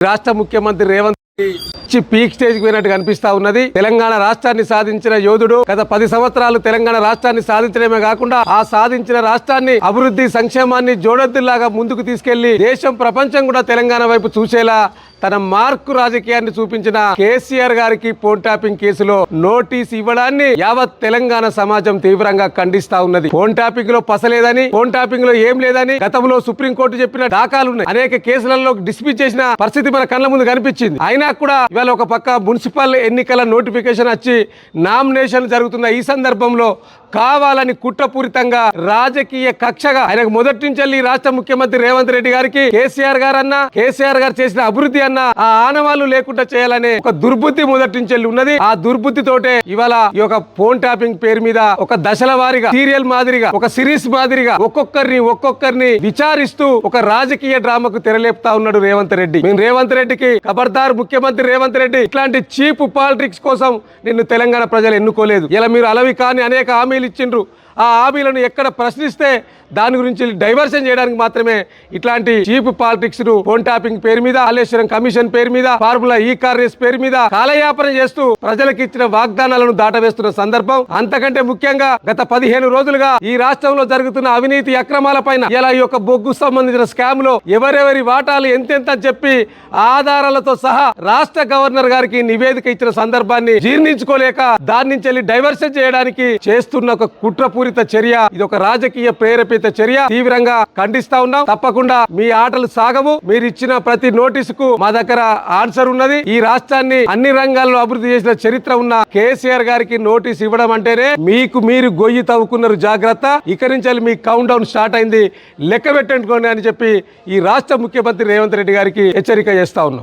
రాష్ట్ర ముఖ్యమంత్రి రేవంత్ రెడ్డి పీక్ స్టేజ్కి పోయినట్టు కనిపిస్తా ఉన్నది. తెలంగాణ రాష్ట్రాన్ని సాధించిన యోధుడు గత పది సంవత్సరాలు తెలంగాణ రాష్ట్రాన్ని సాధించడమే కాకుండా ఆ సాధించిన రాష్ట్రాన్ని అభివృద్ధి సంక్షేమాన్ని జోడెద్దులాగా ముందుకు తీసుకెళ్ళి దేశం ప్రపంచం కూడా తెలంగాణ వైపు చూసేలా తన మార్కు రాజకీయాన్ని చూపించిన కేసీఆర్ గారికి ఫోన్ ట్యాపింగ్ కేసులో నోటీస్ ఇవ్వడాన్ని యావత్ తెలంగాణ సమాజం తీవ్రంగా ఖండిస్తా ఉన్నది. ఫోన్ ట్యాపింగ్లో పసలేదని ఫోన్ ట్యాపింగ్లో ఏం లేదని గతంలో సుప్రీంకోర్టు చెప్పిన దాఖలు ఉన్నాయి. అనేక కేసులలో డిస్మిస్ చేసిన పరిస్థితి మన కళ్ళ ముందు కనిపించింది. అయినా కూడా ఇవాళ ఒక పక్క మున్సిపల్ ఎన్నికల నోటిఫికేషన్ వచ్చి నామినేషన్ జరుగుతున్న ఈ సందర్భంలో కావాలని కుట్రపూరితంగా రాజకీయ కక్షగా ఆయనకు మొదటి నుంచి రాష్ట్ర ముఖ్యమంత్రి రేవంత్ రెడ్డి గారికి కేసీఆర్ గారు అన్న కేసీఆర్ గారు చేసిన అభివృద్ధి అన్న ఆ ఆనవాళ్ళు లేకుండా చేయాలనే ఒక దుర్బుద్ధి మొదటి నుంచి ఉన్నది. ఆ దుర్బుద్ధి తోటే ఇవాళ ఈ యొక్క ఫోన్ ట్యాపింగ్ పేరు మీద ఒక దశల వారీగా సీరియల్ మాదిరిగా ఒక సిరీస్ మాదిరిగా ఒక్కొక్కరిని ఒక్కొక్కరిని విచారిస్తూ ఒక రాజకీయ డ్రామాకు తెరలేపుతా ఉన్నాడు రేవంత్ రెడ్డి. మేము రేవంత్ రెడ్డికి ఖబర్దార్ ముఖ్యమంత్రి రేవంత్ రెడ్డి ఇట్లాంటి చీప్ పాలిటిక్స్ కోసం నిన్ను తెలంగాణ ప్రజలు ఎన్నుకోలేదు. ఇలా మీరు అలవి కాని అనేక హామీలు ఇచ్చిండ్రు. ఆ హామీలను ఎక్కడ ప్రశ్నిస్తే దాని గురించి డైవర్షన్ చేయడానికి మాత్రమే ఇట్లాంటి చీప్ పాలిటిక్స్ను ఫోన్ టాపింగ్ పేరు మీద కాళేశ్వరం కమిషన్ పేరు మీద ఫార్ములా ఈ కార్ రేస్ పేరు మీద కాలయాపన చేస్తూ ప్రజలకు ఇచ్చిన వాగ్దానాలను దాటవేస్తున్న సందర్భం. అంతకంటే ముఖ్యంగా గత పదిహేను రోజులుగా ఈ రాష్ట్రంలో జరుగుతున్న అవినీతి అక్రమాల పైన ఇలా ఈ యొక్క బొగ్గు సంబంధించిన స్కామ్లో ఎవరెవరి వాటాలు ఎంతెంత చెప్పి ఆధారాలతో సహా రాష్ట్ర గవర్నర్ గారికి నివేదిక ఇచ్చిన సందర్భాన్ని జీర్ణించుకోలేక దాని నుంచి వెళ్ళి డైవర్షన్ చేయడానికి చేస్తున్న ఒక కుట్రపు కుట్రపూరిత చర్య. ఇది ఒక రాజకీయ ప్రేరేపిత చర్య. తీవ్రంగా ఖండిస్తా ఉన్నాం. తప్పకుండా మీ ఆటలు సాగవు. మీరు ఇచ్చిన ప్రతి నోటీసుకు మా దగ్గర ఆన్సర్ ఉన్నది. ఈ రాష్ట్రాన్ని అన్ని రంగాల్లో అభివృద్ధి చేసిన చరిత్ర ఉన్న కేసీఆర్ గారికి నోటీస్ ఇవ్వడం అంటేనే మీకు మీరు గొయ్యి తవ్వుకున్నారు జాగ్రత్త. ఇక నుంచి మీ కౌంట్ డౌన్ స్టార్ట్ అయింది. లెక్క పెట్టండి అని చెప్పి ఈ రాష్ట్ర ముఖ్యమంత్రి రేవంత్ రెడ్డి గారికి హెచ్చరిక చేస్తా ఉన్నాం.